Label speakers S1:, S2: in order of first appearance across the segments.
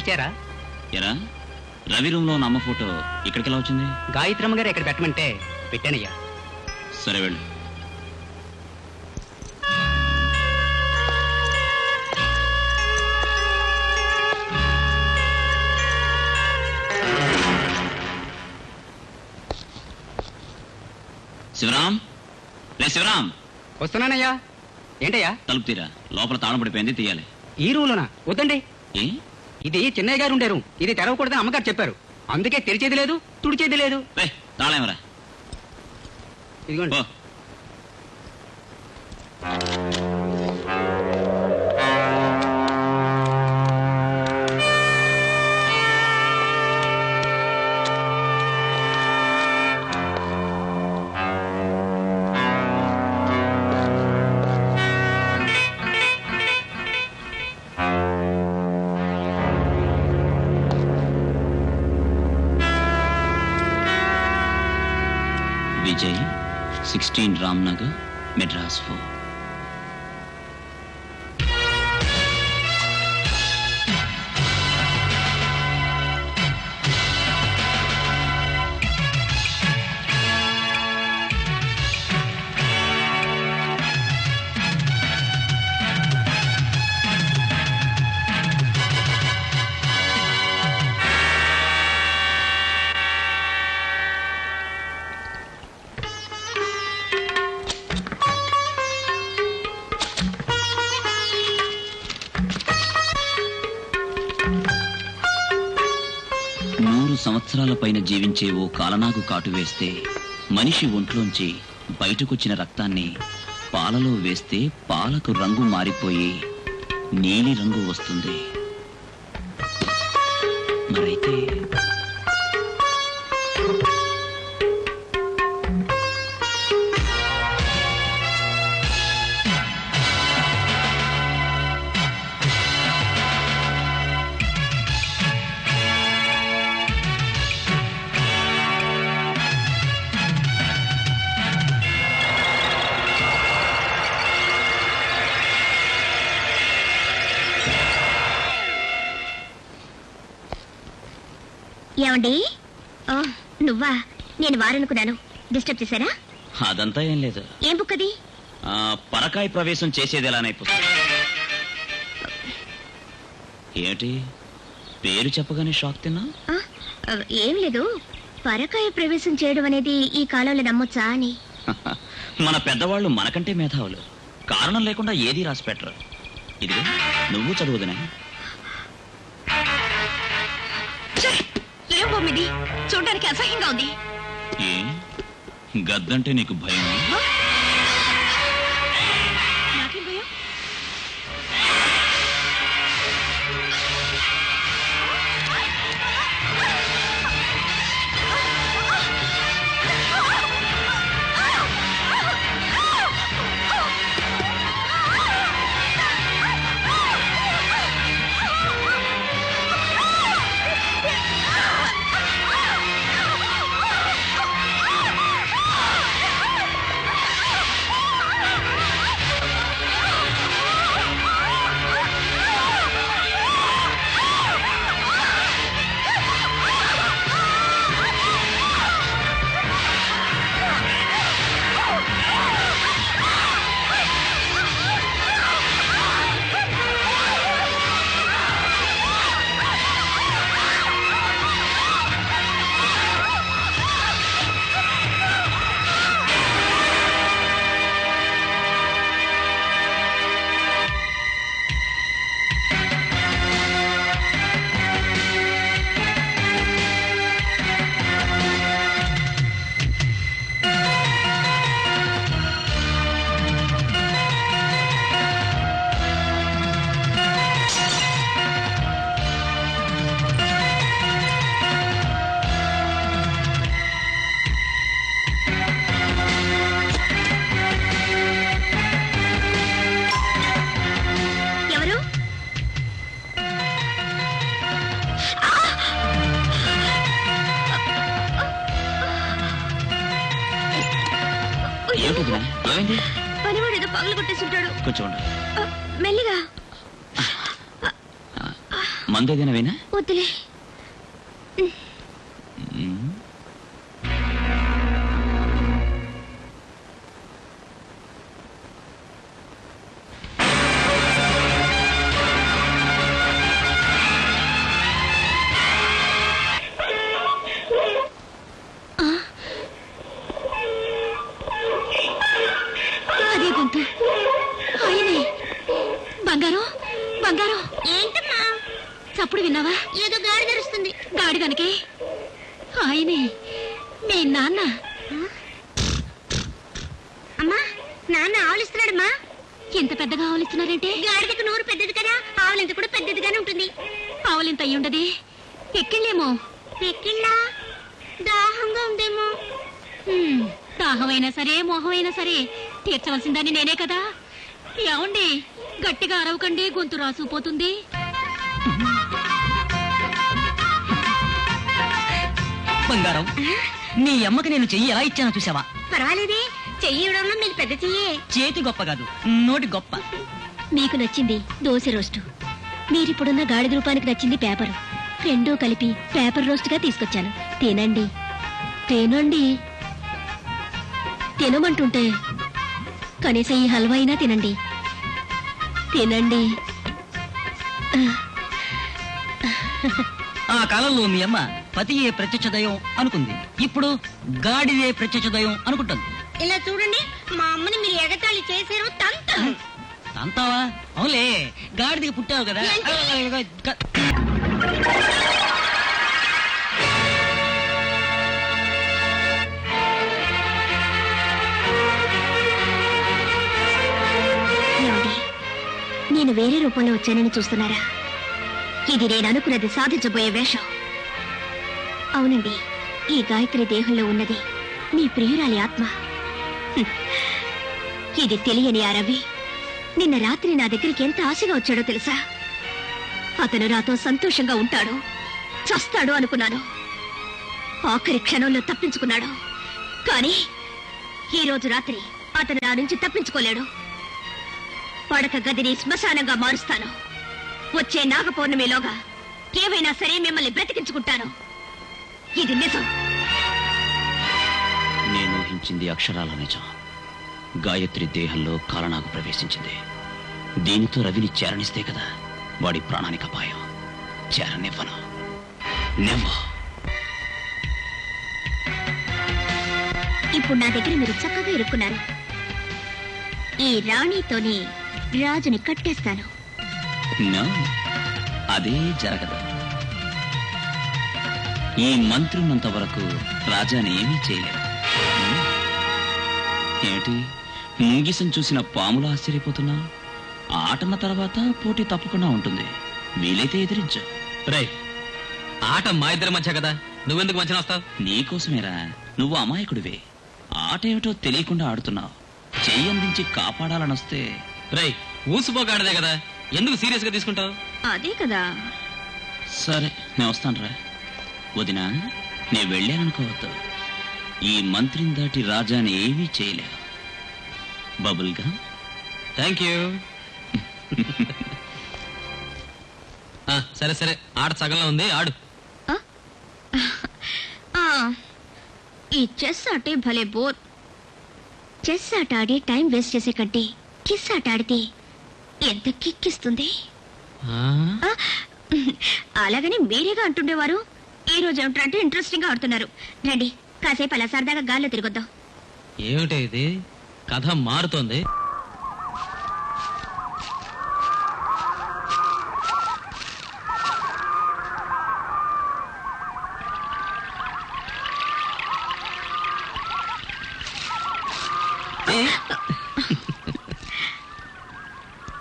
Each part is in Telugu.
S1: పిలిచారా
S2: ఎరా? రవి రూమ్లో ఉన్న అమ్మ ఫోటో ఇక్కడికి ఎలా వచ్చింది?
S1: గాయత్రమ్మ గారు ఎక్కడ పెట్టమంటే పెట్టానయ్యా.
S2: సరే వెళ్ళు. శివరాం? రే శివరాం!
S1: వస్తున్నానయ్యా. ఏంటయ్యా?
S2: తలుపు తీరా. లోపల తాళం పడిపోయింది తీయాలి.
S1: ఈ రూమ్లోనా? వద్దండి.
S2: ఏ?
S1: ఇది చిన్నయ్య గారు ఉండారు. ఇది తెరవకూడదని అమ్మగారు చెప్పారు. అందుకే తెరిచేది లేదు తుడిచేది లేదు. ఇదిగోండి.
S2: సిక్స్టీన్ రామ్నగర్ మెడ్రాస్ ఫోర్ పైన జీవించే ఓ కాలనాగు కాటు వేస్తే మనిషి ఒంట్లోంచి బయటకొచ్చిన రక్తాన్ని పాలలో వేస్తే పాలకు రంగు మారిపోయి నీలి రంగు వస్తుంది. మరైతే
S3: ఏమండి? ఓ నువ్వా? నేను వారనుకున్నాను. డిస్టర్బ్ చేశారా?
S2: అదంతా ఏం లేదు.
S3: ఏం బుక్ అది?
S2: ఆ, పరకాయ ప్రవేశం చేసేది ఎలానే పుస్తకం. ఏమిటి పేరు చెప్పగానే షాక్ తిన్నా?
S3: ఆ, ఆ, ఏం లేదు. పరకాయ ప్రవేశం చేయడం అనేది ఈ కాలంలో నమ్మొచ్చా అని.
S2: మన పెద్దవాళ్ళు మనకంటే మేధావులు. కారణం లేకుండా ఏది రాసి పెట్టరు. ఇదిగో నువ్వు చదువుదనే.
S3: బొమ్మిది చూడడానికి అసహ్యంగా ఉంది.
S2: ఏ? గద్దంటే నీకు భయం ఏమైంది?
S3: పనివాడు ఏదో పగలు కొట్టేసి ఉంటాడు
S2: కొంచెం ఉండు.
S3: మెల్లిగా
S2: మందేదైనా వేనా
S3: వద్దులే. నాన్న ఆవులిస్తున్నాడమ్మా. ఎంత పెద్దగా ఆవులిస్తున్నారంటే? గాడిదకు నోరు పెద్దది కదా ఆవులింత కూడా పెద్దదిగానే ఉంటుంది. ఆవులింత అయి ఉండదు. ఎక్కిళ్ళేమో. ఎక్కిళ్ళా? దాహంగా ఉందేమో. హ్మ్, దాహమైనా సరే మోహమైనా సరే తీర్చవలసిందని నేనే కదా. ఏమండి గట్టిగా అరవకండి గొంతు రాసుకుపోతుంది.
S4: బంగారం నీ అమ్మకి నేను చెయ్యి ఎలా ఇచ్చానో చూసావా?
S3: పర్వాలేదే. చెయ్యి ఇవ్వడంలో మీరు పెద్ద చెయ్యే.
S4: చేతి గొప్ప కాదు నోటి గొప్ప.
S3: మీకు నచ్చింది దోశ రోస్టు. మీరిప్పుడున్న గాడిద రూపానికి నచ్చింది పేపరు. రెండూ కలిపి పేపర్ రోస్ట్గా తీసుకొచ్చాను. తినండి. తినండి. తినమంటుంటే కనీసం ఈ హల్వా అయినా తినండి. తినండి.
S4: ఆ కాలంలో మీ అమ్మ పతియే ప్రత్యక్ష దయం అనుకుంది. ఇప్పుడు గాడిదే ప్రత్యక్ష దయం అనుకుంటుంది.
S3: ఇలా చూడండి మా అమ్మని మీరు ఎగతాళి చేశారు తంత.
S4: అంతావా అవులే గాడిదకి పుట్టావు కదా.
S3: నేను వేరే రూపంలో వచ్చానని చూస్తున్నారా? ఇది నేను అనుకున్నది సాధించబోయే వేషం. అవునండి ఈ గాయత్రి దేహంలో ఉన్నది మీ ప్రియురాలి ఆత్మ. ఇది తెలియని ఆ రవి. నిన్న రాత్రి నా దగ్గరికి ఎంత ఆశగా వచ్చాడో తెలుసా? అతను నాతో సంతోషంగా ఉంటాడు చస్తాడు అనుకున్నాను. ఆఖరి క్షణంలో తప్పించుకున్నాడు. కానీ ఈ రోజు రాత్రి అతను నా నుంచి తప్పించుకోలేడు. పడక గదిని శ్మశానంగా మారుస్తాను. వచ్చే నాగపౌర్ణమిలోగా ఏవైనా సరే మిమ్మల్ని బ్రతికించుకుంటాను. ఇది నిజం.
S2: ఊహించింది అక్షరాల నిజం. గాయత్రి దేహంలో కాలనాగు ప్రవేశించింది. దీనితో రవిని చేరనిస్తే కదా వాడి ప్రాణానికి అపాయం. చేరనివ్వను. నెవ్వ.
S3: ఇప్పుడు నా దగ్గర మీరు చక్కగా ఇరుక్కున్నారు. ఈ రాణితోని రాజుని కట్టేస్తాను.
S2: అదే జరగదు. ఈ మంత్రి ఉన్నంత వరకు రాజాని ఏమీ చేయలేరు హ్మ్? ఏమిటి? ముంగిసం చూసిన పాములు ఆశ్చర్యపోతున్నా? ఆటన్న తర్వాత పోటీ తప్పకుండా ఉంటుంది. వీలైతే ఎదిరించు.
S1: రై ఆట మా ఇద్దరి మధ్య కదా? నువ్వెందుకు మంచి వస్తావు?
S2: నీకోసమేరా నువ్వు అమాయకుడివే. ఆట ఏమిటో తెలియకుండా ఆడుతున్నావు. చెయ్యి అందించి కాపాడాలనొస్తే.
S1: రై ఊసిపోగాడదే కదా? ఎందుకు సీరియస్గా తీసుకుంటావు?
S3: అదే కదా.
S2: సరే నేను వస్తానురా. వదినా నేను వెళ్ళాననుకోవద్దు. ఈ మంత్రిని దాటి రాజాని ఏమీ చేయలేవు. బబుల్గా.
S1: థ్యాంక్ యూ సరే సరే. ఆట సగంలో ఉంది. ఆడు.
S3: ఈ చెస్ ఆటే భలే బోర్. చెస్ ఆట ఆడి టైం వేస్ట్ చేసే కంటే కిస్ ఆట ఆడితే ఎంత కిక్కిస్తుంది? అలాగని మీరేగా అంటుండేవారు? ఈ రోజు ఏమిటంటే ఇంట్రెస్టింగ్గా ఆడుతున్నారు. రండి కాసేపు అలా సరదాగా గాల్లో తిరగొద్దాం.
S1: ఏమిటి ఇది? కథ మారుతోంది.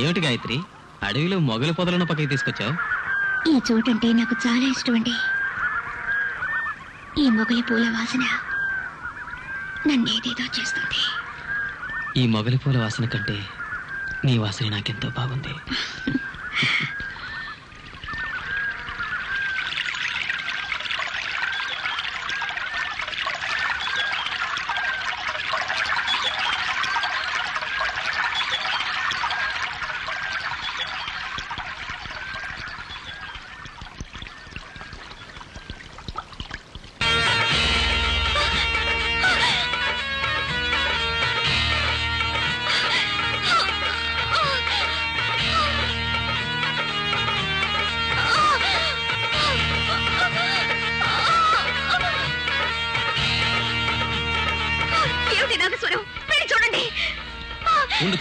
S1: ఏమిటి గాయత్రి? అడవిలో మొగలి పొదలను పక్కకి తీసుకొచ్చావు?
S3: ఈ చోటంటే నాకు చాలా ఇష్టం అండి. ఈ మొగలి పూల వాసన నన్నేదేదో చేస్తుంది.
S1: ఈ మొగలి పూల వాసన కంటే నీ వాసన నాకెంతో బాగుంది.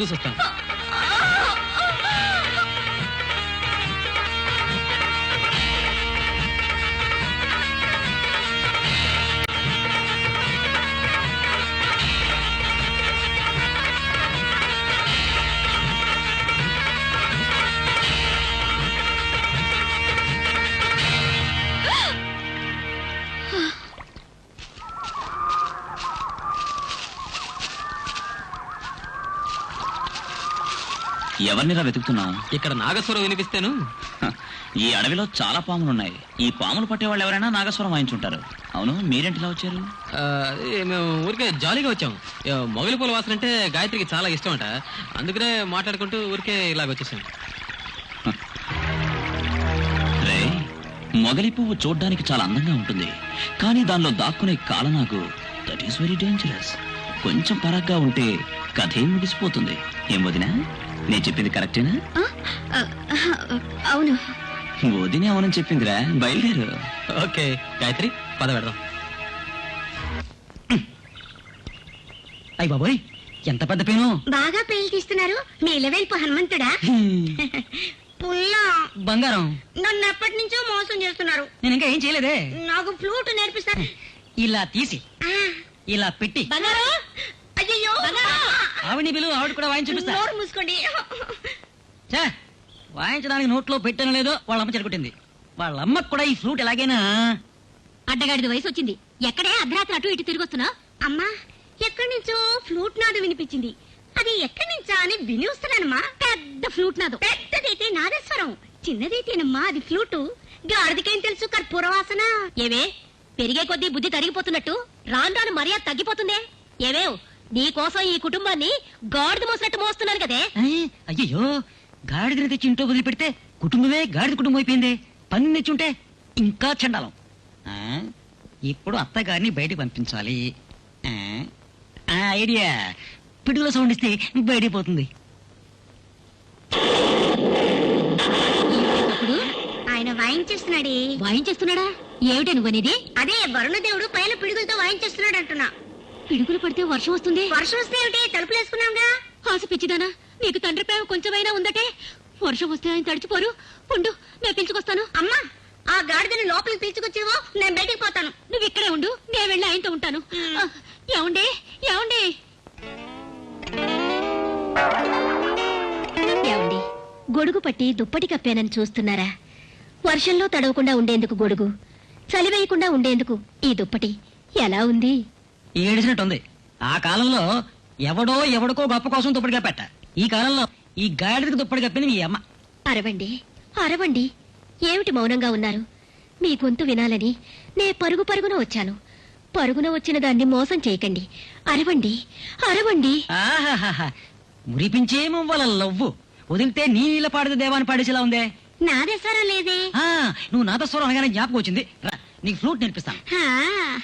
S5: చూసొస్తాను.
S2: ఎవరినిరా వెతుకుతున్నావు.
S5: ఇక్కడ నాగస్వరం వినిపిస్తేను?
S2: ఈ అడవిలో చాలా పాములున్నాయి. ఈ పాములు పట్టేవాళ్ళు ఎవరైనా నాగస్వరం వాయించుంటారు. అవును మీరేంటిలా వచ్చారు?
S5: ఆ, మేము ఊరికే జాలీగా వచ్చాం. ఏ, మొగలి పూల వాసన అంటే గాయత్రికి చాలా ఇష్టం అంట అందుకనే మాట్లాడుకుంటూ ఊరికే ఇలాగ వచ్చేసాం.
S2: రే మొగలి పువ్వు చూడ్డానికి చాలా అందంగా ఉంటుంది. కానీ దానిలో దాక్కునే కాలనాగు దట్ ఈస్ వెరీ డేంజరస్ కొంచెం పరాగ్గా ఉంటే కథే ముగిసిపోతుంది. ఏం వదినా? నేను చెప్పింది కరెక్టేనా?
S6: అవును.
S2: వదినే అవునని చెప్పిందిరా. బయలుదేరు.
S5: ఓకే గాయత్రి పద పెడదాం
S4: అయ్య బాబోయ్ ఎంత పెద్ద పేను?
S6: బాగా పేలు తీస్తున్నారు. మీ లెవెల్పు హనుమంతుడా? పుల్లా.
S4: బంగారం.
S6: నన్ను ఎప్పటి నుంచో మోసం చేస్తున్నారు.
S4: నేను ఇంకా ఏం చేయలేదే?
S6: నాకు ఫ్లూట్ నేర్పిస్తారు.
S4: ఇలా తీసి ఇలా పెట్టి.
S6: బంగారు! అయ్యో
S4: ఆవిడ బిలు ఆవిడ కూడా వాయించి చూపిస్తా.
S6: నోరు మూసుకోండి.
S4: వాయించడానికి నోట్లో పెట్టాను లేదో వాళ్ళ అమ్మ చెడగొట్టింది. వాళ్ళ అమ్మకు కూడా ఈ ఫ్లూట్ ఎలాగైనా.
S6: అడ్డగాడిది వయసు వచ్చింది. ఎక్కడే అర్ధరాత్రి అటు ఇటు తిరిగొస్తున్నా? అమ్మా ఎక్కడి నుంచో ఫ్లూట్ నాదు వినిపించింది. అది ఎక్కడి నుంచా అని విని వస్తున్నానమ్మా. పెద్ద ఫ్లూట్ నాదు. పెద్దదైతే నాదస్వరం. చిన్నదైతేనమ్మా అది ఫ్లూటు గాడిదికేం తెలుసు కర్పూర వాసన ఏవే పెరిగే కొద్దీ బుద్ధి తరిగిపోతున్నట్టు రాను రాను మర్యాద తగ్గిపోతుందే. ఏవేవ్ నీ కోసం ఈ కుటుంబాన్ని గాడిద మోసినట్టు మోస్తున్నాను కదే.
S4: అయ్యయ్యో గాడిదని తెచ్చి ఇంట్లో వదిలిపెడితే కుటుంబమే గాడిద కుటుంబం అయిపోయింది. పని తెచ్చుంటే ఇంకా చండాలం. ఆ, ఇప్పుడు అత్తగారిని బయటికి పంపించాలి. ఆ, ఆ ఐడియా. పిడుగుల సౌండ్ ఇస్తే బయటికి పోతుంది.
S6: ఆయన వాయించేస్తున్నాడే. వాయించేస్తున్నాడా? ఏమిటి నువ్వనేది? అదే వరుణదేవుడు పైన పిడుగులతో వాయించేస్తున్నాడు అంటున్నా పిడుగులు పడితే వర్షం వస్తుంది. వర్షం వస్తే ఏమిటి? తలుపులు వేసుకున్నాంగా ఆశ పిచ్చిదానా నీకు తండ్రి ప్రేమ కొంచెమైనా ఉందటే? వర్షం వస్తే ఆయన తడిచిపోరు. ఉండు నేను పిలుచుకొస్తాను. అమ్మా ఆ గాడిదని లోపలికి పిలుచుకొచ్చేవో నేను బయటికి పోతాను. నువ్వు ఇక్కడే ఉండు నేను వెళ్ళి ఆయనతో ఉంటాను. ఆ, ఏమండి? ఏమండి? ఏమండి? గొడుగు పట్టి దుప్పటి కప్పానని చూస్తున్నారా? వర్షంలో తడవకుండా ఉండేందుకు గొడుగు చలి వేయకుండా ఉండేందుకు ఈ దుప్పటి ఎలా ఉంది?
S4: ఏడిసినట్టుంది. ఆ కాలంలో ఎవడో ఎవడికో గొప్ప కోసం దుప్పటిగా పెట్ట ఈ కాలంలో ఈ గాడిదకి దుప్పటి కప్పింది మీ అమ్మ.
S6: అరవండి అరవండి. ఏమిటి మౌనంగా ఉన్నారు? మీ గొంతు వినాలని నే పరుగు పరుగున వచ్చాను. పరుగున వచ్చిన దాన్ని మోసం చేయకండి. అరవండి అరవండి.
S4: ఆహాహాహా. మురిపించే మువ్వల లవ్వు. వదిలితే నీ నీళ్ళ పాడితే దేవాన్ని పాడేసేలా ఉందే?
S6: నాదేశారం లేదే.
S4: ఆ, నువ్వు నాదస్వరం అనగానే జ్ఞాపకం వచ్చింది. రా నీకు ఫ్లూట్ నేర్పిస్తాను.
S6: హా.